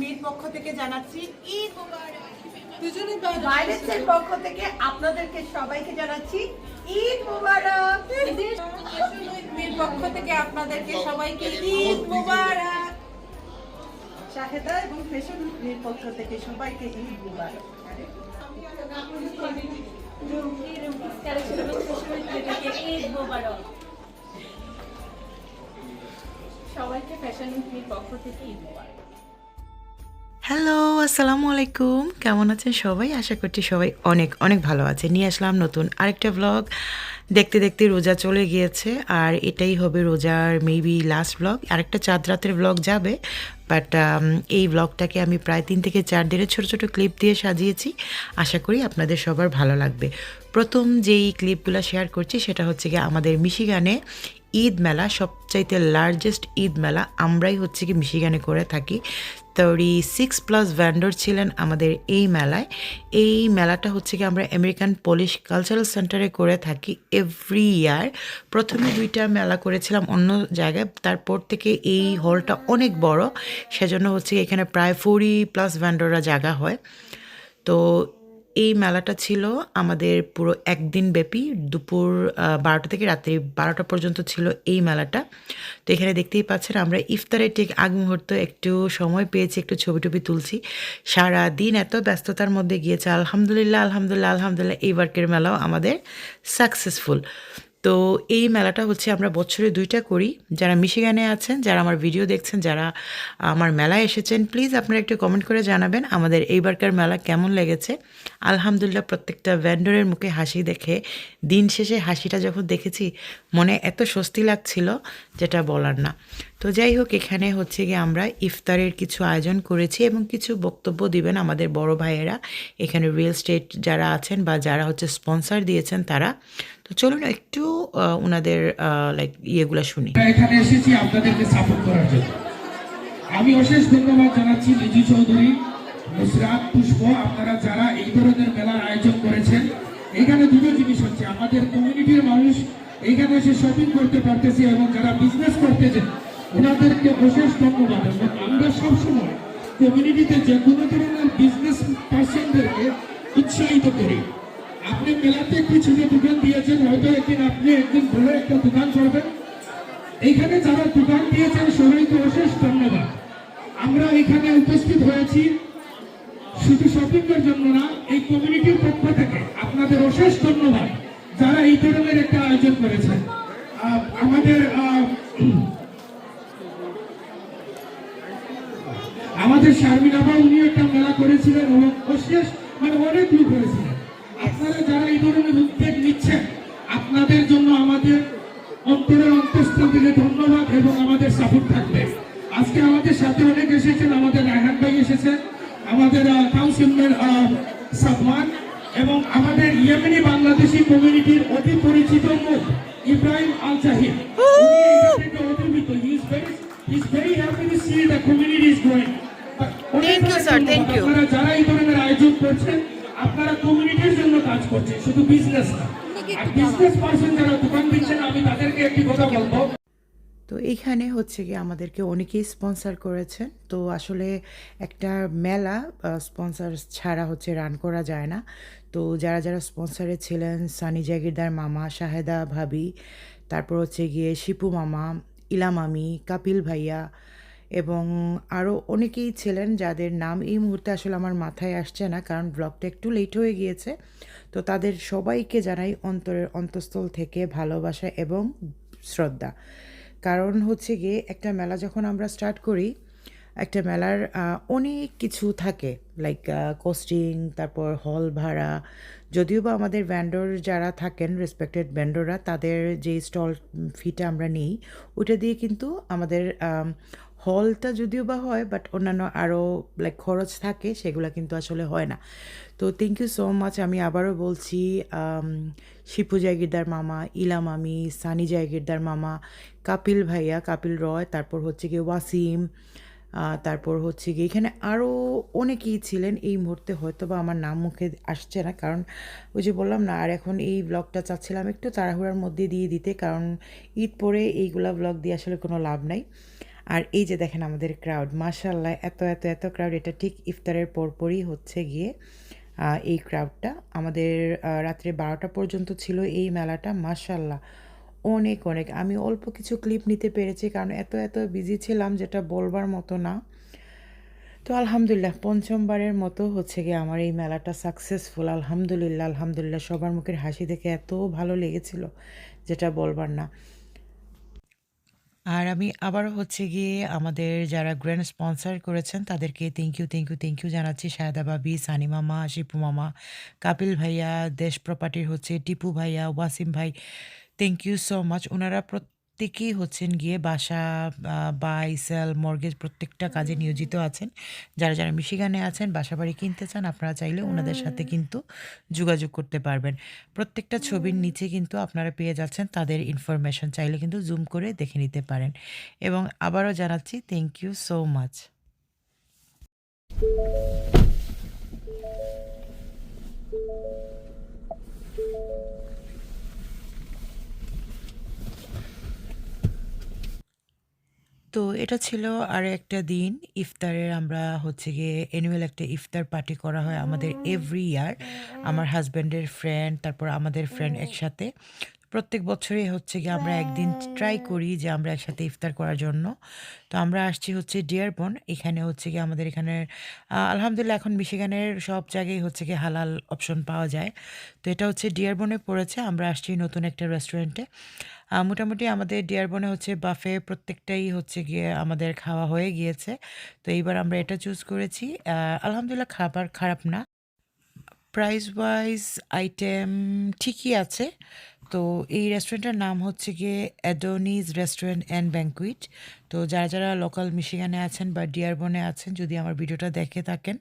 Fashion পক্ষ থেকে জানাচ্ছি ঈদ পক্ষ থেকে আপনাদেরকে সবাইকে জানাচ্ছি ঈদ মুবারক। ফ্যাশন উইথ পক্ষ থেকে আপনাদেরকে সবাইকে ঈদ মুবারক। শাহেদা এবং ফ্যাশন পক্ষ থেকে সবাইকে ঈদ মুবারক। সবাইকে ফ্যাশন মির পক্ষ থেকে ঈদ মুবারক। হ্যালো আসসালামু আলাইকুম কেমন আছেন সবাই? আশা করছি সবাই অনেক অনেক ভালো আছে নিয়ে আসলাম নতুন আরেকটা ব্লগ দেখতে দেখতে রোজা চলে গিয়েছে। আর এটাই হবে রোজার মেবি লাস্ট ব্লগ আরেকটা চাঁদ রাতের ব্লগ যাবে। বাট এই ব্লগটাকে আমি প্রায় তিন থেকে চার দিনের ছোটো ছোটো ক্লিপ দিয়ে সাজিয়েছি। আশা করি আপনাদের সবার ভালো লাগবে। প্রথম যেই ক্লিপগুলো শেয়ার করছি, সেটা হচ্ছে গিয়ে আমাদের মিশিগানে ঈদ মেলা, সবচাইতে লার্জেস্ট ঈদ মেলা আমরাই হচ্ছে কি মিশিগানে করে থাকি। থার্টি সিক্স প্লাস ভ্যান্ডর ছিলেন আমাদের এই মেলায়। এই মেলাটা হচ্ছে কি আমরা আমেরিকান পলিশ কালচারাল সেন্টারে করে থাকি এভরি ইয়ার প্রথমে দুইটা মেলা করেছিলাম অন্য জায়গায়, তারপর থেকে এই হলটা অনেক বড়। সেজন্য হচ্ছে এখানে প্রায় ফোরটি প্লাস ভ্যান্ডররা জায়গা হয়। তো এই মেলাটা ছিল আমাদের পুরো একদিন ব্যাপী। দুপুর বারোটা থেকে রাত্রি বারোটা পর্যন্ত ছিল এই মেলাটা। তো এখানে দেখতেই পাচ্ছেন আমরা ইফতারের ঠিক আগ মুহূর্ত একটু সময় পেয়েছি, একটু ছবি টবি তুলছি। সারা দিন এত ব্যস্ততার মধ্যে গিয়েছে। আলহামদুলিল্লাহ আলহামদুলিল্লাহ আলহামদুলিল্লাহ, এই ওয়ার্কের মেলাও আমাদের সাকসেসফুল তো এই মেলাটা হচ্ছে আমরা বছরে দুইটা করি। যারা মিশিগানে আছেন, যারা আমার ভিডিও দেখছেন, যারা আমার মেলায় এসেছেন প্লিজ আপনারা একটু কমেন্ট করে জানাবেন আমাদের এইবারকার মেলা কেমন লেগেছে। আলহামদুলিল্লাহ প্রত্যেকটা ভ্যান্ডরের মুখে হাসি দেখে, দিন শেষে হাসিটা যখন দেখেছি, মনে এত স্বস্তি লাগছিল যেটা বলার না। তো যাই হোক, এখানে হচ্ছে গিয়ে আমরা ইফতারের কিছু আয়োজন করেছি এবং কিছু বক্তব্য দিবেন আমাদের বড় ভাইয়েরা। এখানে রিয়েল স্টেট যারা আছেন বা যারা হচ্ছে স্পন্সর দিয়েছেন তারা। তো চলুন একটু ওনাদের লাইক ইয়েগুলো শুনি। এখানে এসেছি আপনাদেরকে সাপোর্ট করার জন্য। আমি অশেষ ধন্যবাদ জানাচ্ছি লিজু চৌধুরী, নুসরাত পুষ্প, আপনারা যারা এই ধরনের মেলার আয়োজন করেছেন। এখানে দুটো জিনিস হচ্ছে, আমাদের কমিউনিটির মানুষ এইখানে এসে শপিং করতে পারতেছে এবং যারা বিজনেস করতেছেন ওনাদেরকে অশেষ ধন্যবাদ। এবং আমরা সবসময় কমিউনিটিতে যে কোনো ধরনের বিজনেস পার্সনদেরকে মেলাতে কিছু যে দোকান দিয়েছেন, হয়তো একদিন আপনি একদিন বড় একটা দোকান করবেন। এইখানে যারা দোকান দিয়েছেন, সবাইকে অশেষ ধন্যবাদ। আমরা এখানে উপস্থিত হয়েছি শুধু শপিং এর জন্য না, এই কমিউনিটির পক্ষ থেকে আপনাদের অশেষ ধন্যবাদ যারা এই ধরনের একটা আয়োজন করেছেন। আমাদের আমাদের শারমিন আবা উনি একটা মেলা করেছিলেন এবং অশেষ মানে অনেক লোক করেছিলেন আপনারা যারা এই ধরনের উদ্যোগ নিচ্ছেন আপনাদের জন্য আমাদের অন্তরের অন্তঃস্থল থেকে ধন্যবাদ এবং আমাদের সাপোর্ট থাকবে। আজকে আমাদের সাথে অনেক এসেছেন আমাদের রায়হান ভাই এসেছেন আমাদের কাউন্সিলর সাফওয়ান এবং আমাদের ইয়েমেনি বাংলাদেশি কমিউনিটির অতি পরিচিত মুখ Ibrahim Al Zahid. Is very happy to see the community is growing Thank you, sir. Thank you. শুধু বিজনেস না। আর বিজনেস পার্সন যারা দোকান দিচ্ছেন আমি তাদেরকে একটি কথা বলব। তো এইখানে হচ্ছে কি আমাদেরকে অনেকেই স্পন্সর করেছেন। তো আসলে একটা মেলা স্পন্সর ছাড়া হচ্ছে রান করা যায় না। তো যারা যারা স্পন্সরে ছিলেন সানি জাগিরদার মামা শাহেদা ভাবি তারপর হচ্ছে গিয়ে শিপু মামা ইলা মামি কাপিল ভাইয়া এবং আরও অনেকেই ছিলেন যাদের নাম এই মুহূর্তে আসলে আমার মাথায় আসছে না, কারণ ব্লগটা একটু লেট হয়ে গিয়েছে। তো তাদের সবাইকে জানাই অন্তরের অন্তঃস্থল থেকে ভালোবাসা এবং শ্রদ্ধা। কারণ হচ্ছে গিয়ে একটা মেলা যখন আমরা স্টার্ট করি একটা মেলার অনেক কিছু থাকে লাইক কস্টিং তারপর হল ভাড়া। যদিও বা আমাদের ভ্যান্ডর যারা থাকেন রেসপেক্টেড ভ্যান্ডররা তাদের যে স্টল ফিটা আমরা নিই, ওইটা দিয়ে কিন্তু আমাদের হলটা যদিও বা হয় বাট অন্যান্য আরও লাইক খরচ থাকে, সেগুলো কিন্তু আসলে হয় না। তো থ্যাংক ইউ সো মাচ আমি আবারও বলছি শিপু জায়গিরদার মামা, ইলা মামি, সানি জায়গিরদার মামা, কাপিল ভাইয়া, কাপিল রয়, তারপর হচ্ছে গিয়ে ওয়াসিম তারপর হচ্ছে গিয়ে এখানে আরও অনেকেই ছিলেন। এই মুহূর্তে হয়তো বা আমার নাম মুখে আসছে না। কারণ ওই যে বললাম না, আর এখন এই ব্লগটা চাচ্ছিলাম একটু তাড়াহুড়ার মধ্যে দিয়ে দিতে। কারণ ঈদ পরে এইগুলা ব্লগ দিয়ে আসলে কোনো লাভ নাই। আর এই যে দেখেন আমাদের ক্রাউড মাশাল্লাহ এত এত এত ক্রাউড এটা ঠিক ইফতারের পরপরই হচ্ছে গিয়ে এই ক্রাউডটা আমাদের রাত্রে বারোটা পর্যন্ত ছিল এই মেলাটা মাসাল্লাহ অনেক অনেক। আমি অল্প কিছু ক্লিপ নিতে পেরেছি কারণ এত এত বিজি ছিলাম যেটা বলবার মতো না। তো আলহামদুলিল্লাহ পঞ্চমবারের মতো হচ্ছে গিয়ে আমার এই মেলাটা সাকসেসফুল আলহামদুলিল্লাহ আলহামদুলিল্লাহ, সবার মুখের হাসি দেখে এত ভালো লেগেছিল যেটা বলবার না। আর আমি আবারও হচ্ছে গিয়ে আমাদের যারা গ্র্যান্ড স্পন্সর করেছেন তাদেরকে thank you thank you thank you জানাচ্ছি। সায়দা ভাবি, সানি মামা, শিপু মামা, কাপিল ভাইয়া, দেশ প্রপার্টির হচ্ছে টিপু ভাইয়া, ওয়াসিম ভাই থ্যাংক ইউ সো মাচ ওনারা প্রত্যেকেই হচ্ছেন গিয়ে বাসা বাই সেল মর্গেজ প্রত্যেকটা কাজে নিয়োজিত আছেন। যারা যারা মিশিগানে আছেন বাসা বাড়ি কিনতে চান আপনারা চাইলে ওনাদের সাথে কিন্তু যোগাযোগ করতে পারবেন। প্রত্যেকটা ছবির নিচে কিন্তু আপনারা পেয়ে যাচ্ছেন তাদের ইনফরমেশন। চাইলে কিন্তু জুম করে দেখে নিতে পারেন। এবং আবারও জানাচ্ছি থ্যাংক ইউ সো মাচ তো এটা ছিল আর একটা দিন। ইফতারের আমরা হচ্ছে গিয়ে অ্যানুয়াল একটা ইফতার পার্টি করা হয় আমাদের এভরি ইয়ার আমার হাজব্যান্ডের ফ্রেন্ড তারপর আমাদের ফ্রেন্ড একসাথে। প্রত্যেক বছরই হচ্ছে গিয়ে আমরা একদিন ট্রাই করি যে আমরা একসাথে ইফতার করার জন্য। তো আমরা আসছি হচ্ছে ডিয়ারবন এখানে হচ্ছে গিয়ে আমাদের এখানে আলহামদুলিল্লাহ এখন মিশিগানের সব জায়গায় হচ্ছে গিয়ে হালাল অপশন পাওয়া যায়। তো এটা হচ্ছে ডিয়ারবনে পড়েছে আমরা আসছি নতুন একটা রেস্টুরেন্টে মোটামুটি আমাদের ডিয়ারবনে হচ্ছে বাফে প্রত্যেকটাই হচ্ছে গিয়ে আমাদের খাওয়া হয়ে গিয়েছে। তো এইবার আমরা এটা চুজ করেছি। আলহামদুলিল্লাহ খাবার খারাপ না। প্রাইস ওয়াইজ আইটেম ঠিকই আছে। তো এই রেস্টুরেন্টের নাম হচ্ছে গিয়ে অ্যাডোনিজ রেস্টুরেন্ট অ্যান্ড ব্যাঙ্কুইট তো যারা যারা লোকাল মিশিগানে আছেন বা ডিয়ারবনে আছেন, যদি আমার ভিডিওটা দেখে থাকেন,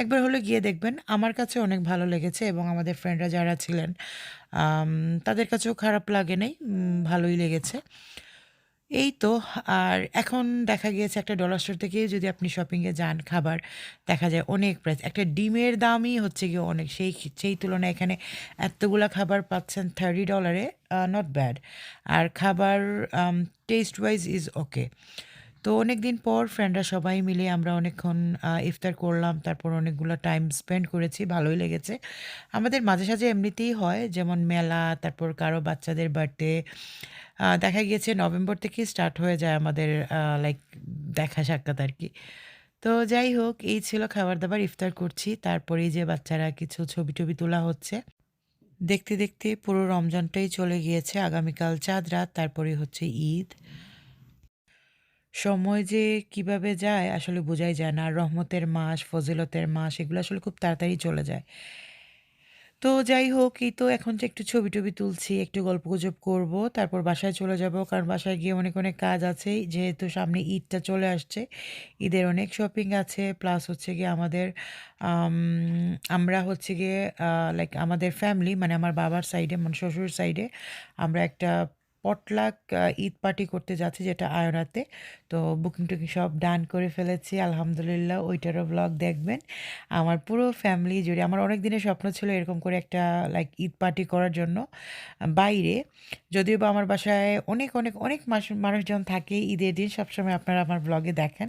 একবার হলে গিয়ে দেখবেন, আমার কাছে অনেক ভালো লেগেছে এবং আমাদের ফ্রেন্ডরা যারা ছিলেন তাদের কাছেও খারাপ লাগে নাই ভালোই লেগেছে। এই তো, আর এখন দেখা গিয়েছে একটা ডলার স্টোর থেকে যদি আপনি শপিংয়ে যান, খাবার দেখা যায় অনেক প্রাইস একটা ডিমের দামই হচ্ছে গিয়ে অনেক, সেই সেই তুলনায় এখানে এতগুলা খাবার পাচ্ছেন থার্টি ডলারে নট ব্যাড আর খাবার টেস্ট ওয়াইজ ইজ ওকে তো অনেক দিন পর ফ্রেন্ডরা সবাই মিলে আমরা অনেকক্ষণ ইফতার করলাম, তারপর অনেকগুলো টাইম স্পেন্ড করেছি, ভালোই লেগেছে। আমাদের মাঝে সাঝে এমনিতেই হয়, যেমন মেলা, তারপর কারও বাচ্চাদের বার্থডে দেখা গিয়েছে নভেম্বর থেকে স্টার্ট হয়ে যায় আমাদের লাইক দেখা সাক্ষাৎ আর কি। তো যাই হোক, এই ছিল খাবার দাবার ইফতার করছি, তারপরেই যে বাচ্চারা কিছু ছবি টবি তোলা হচ্ছে। দেখতে দেখতে পুরো রমজানটাই চলে গিয়েছে, আগামীকাল চাঁদ রাত, তারপরে হচ্ছে ঈদ। সময় যে কীভাবে যায় আসলে বোঝাই যায় না। রহমতের মাস, ফজিলতের মাস, এগুলো আসলে খুব তাড়াতাড়ি চলে যায়। তো যাই হোক, এই তো এখন যে একটু ছবি টবি তুলছি, একটু গল্প গুজব করব, তারপর বাসায় চলে যাব। কারণ বাসায় গিয়ে অনেক অনেক কাজ আছে, যেহেতু সামনে ঈদটা চলে আসছে, ঈদের অনেক শপিং আছে প্লাস হচ্ছে গিয়ে আমাদের আমরা হচ্ছে গিয়ে লাইক আমাদের ফ্যামিলি মানে আমার বাবার সাইডে মানে শ্বশুর সাইডে আমরা একটা পটলাক ঈদ পার্টি করতে যাচ্ছি যেটা আয়নাতে। তো বুকিং টুকিং সব ডান করে ফেলেছি, আলহামদুলিল্লাহ, ওইটারও ব্লগ দেখবেন। আমার পুরো ফ্যামিলি জুড়ে, আমার অনেক দিনের স্বপ্ন ছিল এরকম করে একটা লাইক ঈদ পার্টি করার জন্য বাইরে। যদিও বা আমার বাসায় অনেক অনেক অনেক মানুষজন থাকে, ঈদের দিন সবসময় আপনারা আমার ব্লগে দেখেন।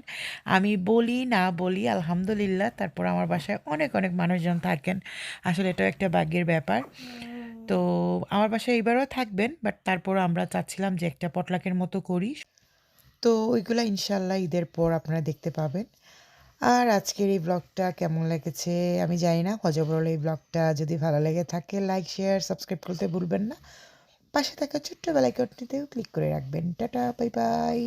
আমি বলি, না বলি, আলহামদুলিল্লাহ, তারপর আমার বাসায় অনেক অনেক মানুষজন থাকেন। আসলে এটাও একটা ভাগ্যের ব্যাপার। তো আমার বাসায় এবারও থাকবেন বাট তারপর আমরা চাচ্ছিলাম যে একটা পটলাকের মতো করি। তো ওইগুলো ইনশাল্লাহ ঈদের পর আপনারা দেখতে পাবেন। আর আজকের এই ব্লগটা কেমন লেগেছে আমি জানি না। হজবরল এই ব্লগটা যদি ভালো লেগে থাকে লাইক শেয়ার সাবস্ক্রাইব করতে ভুলবেন না। পাশে থাকা ছোট্ট বেলাইকনটিতেও ক্লিক করে রাখবেন। Tata bye bye